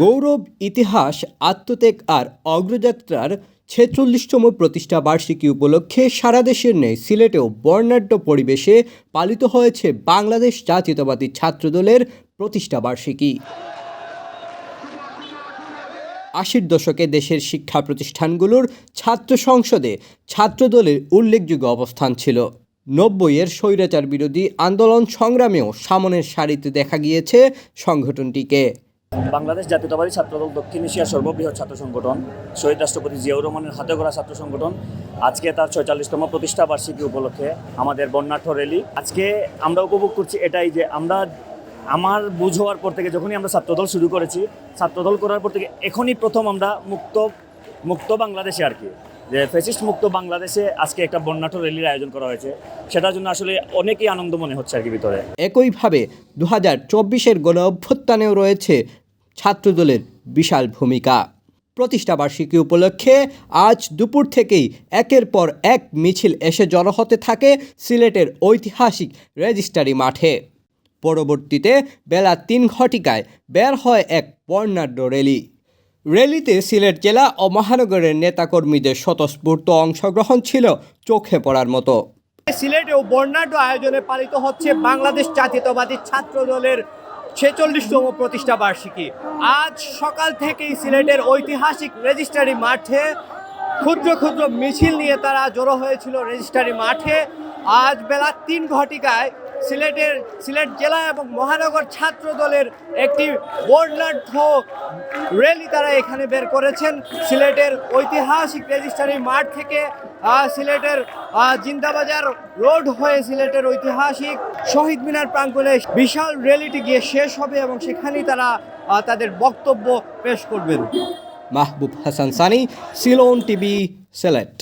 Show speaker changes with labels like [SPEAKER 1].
[SPEAKER 1] গৌরব, ইতিহাস, আত্মত্যাগ আর অগ্রযাত্রার ছেচল্লিশতম প্রতিষ্ঠা বার্ষিকী উপলক্ষে সারা দেশের নেই সিলেটেও বর্ণাঢ্য পরিবেশে পালিত হয়েছে বাংলাদেশ জাতীয়তাবাদী ছাত্রদলের প্রতিষ্ঠা বার্ষিকী। আশির দশকে দেশের শিক্ষা প্রতিষ্ঠানগুলোর ছাত্র সংসদে ছাত্রদলের উল্লেখযোগ্য অবস্থান ছিল। নব্বইয়ের স্বৈরাচার বিরোধী আন্দোলন সংগ্রামেও সামনের সারিতে দেখা গিয়েছে সংগঠনটিকে।
[SPEAKER 2] বাংলাদেশ জাতীয়তাবাদী ছাত্রদল দক্ষিণ এশিয়ার সর্ববৃহৎ ছাত্র সংগঠন, শহীদ রাষ্ট্রপতি জিয়াউর রহমানের হাতে গড়া ছাত্র সংগঠন। আজকে তার ছয়চল্লিশতম প্রতিষ্ঠা বার্ষিকী উপলক্ষে আমাদের বর্ণাঢ্য র্যালি। আজকে আমরা উপভোগ করছি এটাই যে আমরা আমার বুঝ হওয়ার পর থেকে যখনই আমরা ছাত্রদল শুরু করেছি, ছাত্রদল করার পর থেকে এখনই প্রথম আমরা মুক্ত মুক্ত বাংলাদেশে আর কি। যে ফেসিস্ট মুক্ত বাংলাদেশে আজকে একটা বর্ণাঢ্য র্যালির আয়োজন করা হয়েছে। সেটার জন্য আসলে অনেকই আনন্দ মনে হচ্ছে আর কি ভিতরে।
[SPEAKER 1] একইভাবে দু হাজার চব্বিশের গণ অভ্যুত্থানেও রয়েছে ছাত্রদলের বিশাল ভূমিকা। প্রতিষ্ঠা বার্ষিকী উপলক্ষে আজ দুপুর থেকেই একের পর এক মিছিল এসে জড়ো হতে থাকে সিলেটের ঐতিহাসিক রেজিস্ট্রারি মাঠে। পরবর্তীতে বেলা তিন ঘটিকায় বের হয় এক বর্ণাঢ্য র্যালি। র্যালিতে সিলেট জেলা ও মহানগরের নেতাকর্মীদের স্বতঃস্ফূর্ত অংশগ্রহণ ছিল চোখে পড়ার মতো।
[SPEAKER 3] সিলেটেও বর্ণাঢ্য আয়োজনে পালিত হচ্ছে বাংলাদেশ জাতীয়তাবাদী ছাত্র দলের ছেচল্লিশতম প্রতিষ্ঠা বার্ষিকী। আজ সকাল থেকেই সিলেটের ঐতিহাসিক রেজিস্ট্রারি মাঠে ক্ষুদ্র ক্ষুদ্র মিছিল নিয়ে তারা জড়ো হয়েছিল রেজিস্ট্রারি মাঠে। আজ বেলা তিন ঘটিকায় সিলেটের সিলেট জেলা এবং মহানগর ছাত্র দলের একটি বর্ণাঢ্য র্যালি তারা এখানে বের করেছেন। সিলেটের ঐতিহাসিক রেজিস্ট্রারি মাঠ থেকে সিলেটের জিন্দাবাজার রোড হয়ে সিলেটের ঐতিহাসিক শহীদ মিনার প্রাঙ্গণে বিশাল র্যালিটি গিয়ে শেষ হবে এবং সেখানেই তারা তাদের বক্তব্য পেশ করবেন।
[SPEAKER 1] Mahbub Hasan Sunny, Ceylon TV, Sylhet.